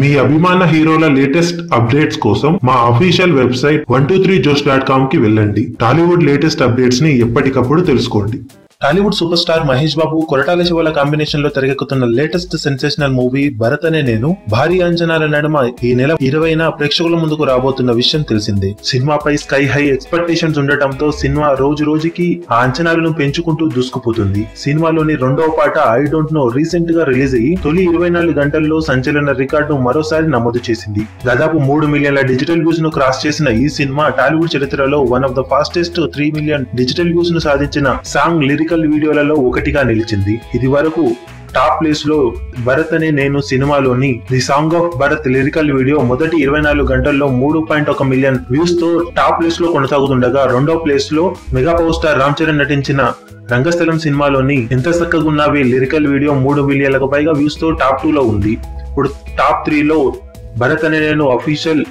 మీ అభిమాన హీరోల latest updates కోసం మా official website one two three josh dot కామ్కి వెళ్ళండి. టాలీవుడ్ లేటెస్ట్ అప్డేట్స్ని ఎప్పటికప్పుడు తెలుసుకోండి. Tollywood super star Mahesh Babu Koratala శివల కాంబినేషన్లో తెరకెక్కుతున్న లేటెస్ట్ సెన్సేషనల్ మూవీ భరత్ అనే నేను భారీ అంచనాల నడుమ ఈ నెల ఇరవైన ప్రేక్షకుల ముందుకు రాబోతున్న విషయం తెలిసిందే. సినిమాపై స్కై హై ఎక్స్పెక్టేషన్స్ ఉండటంతో సినిమా రోజు రోజుకి ఆ అంచనాలను పెంచుకుంటూ దూసుకుపోతుంది. సినిమాలోని రెండవ పాట ఐ డోంట్ నో రీసెంట్గా రిలీజ్ అయ్యి తొలి ఇరవై నాలుగు గంటల్లో సంచలన రికార్డు మరోసారి నమోదు చేసింది. దాదాపు మూడు మిలియన్ల డిజిటల్ వ్యూస్ను క్రాస్ చేసిన ఈ సినిమా టాలీవుడ్ చరిత్రలో one of the fastest three million digital వ్యూస్ను సాధించిన సాంగ్ లిరికల్ వీడియోలలో ఒకటిగా నిలిచింది. ఇది వరకు టాప్ ప్లేస్లో భరత్ అనే నేను సినిమాలోని the song of Bharat lyrical video మొదటి ఇరవై నాలుగు గంటల్లో మూడు పాయింట్ ఒక మిలియన్ వ్యూస్తో టాప్ ప్లేస్లో కొనసాగుతుండగా రెండో ప్లేస్లో mega power star Ram Charan నటించిన రంగస్థలం సినిమాలోని ఎంత చక్కగున్నావి లిరికల్ వీడియో మూడు మిలియన్లకు పైగా వ్యూస్తో టాప్ టూ లో ఉంది. ఇప్పుడు టాప్ త్రీ లో భరత్ అనే నేను అఫీషియల్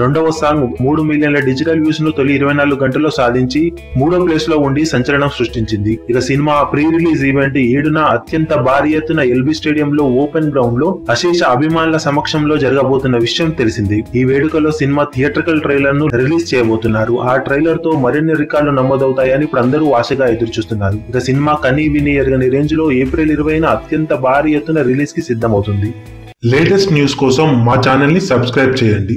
రెండవ సాంగ్ మూడు మిలియన్ల డిజిటల్ వ్యూస్ను తొలి ఇరవై నాలుగు గంటల్లో సాధించి మూడో ప్లేస్లో ఉండి సంచలనం సృష్టించింది. ఇక సినిమా ప్రీ రిలీజ్ ఈవెంట్ ఏడున అత్యంత భారీ ఎత్తున ఎల్బీ స్టేడియం లో ఓపెన్ గ్రౌండ్లో అశేష అభిమానుల సమక్షంలో జరగబోతున్న విషయం తెలిసింది. ఈ వేడుకలో సినిమా థియేట్రికల్ ట్రైలర్ను రిలీజ్ చేయబోతున్నారు. ఆ ట్రైలర్తో మరిన్ని రికార్డులు నమోదవుతాయని ఇప్పుడు అందరూ ఆశగా ఎదురు చూస్తున్నారు ఇక సినిమా కనీ విని ఎరగని రేంజ్లో ఏప్రిల్ ఇరవైన అత్యంత భారీ ఎత్తున రిలీజ్కి సిద్ధమవుతుంది. లేటెస్ట్ న్యూస్ కోసం మా ఛానల్ని సబ్స్క్రైబ్ చేయండి.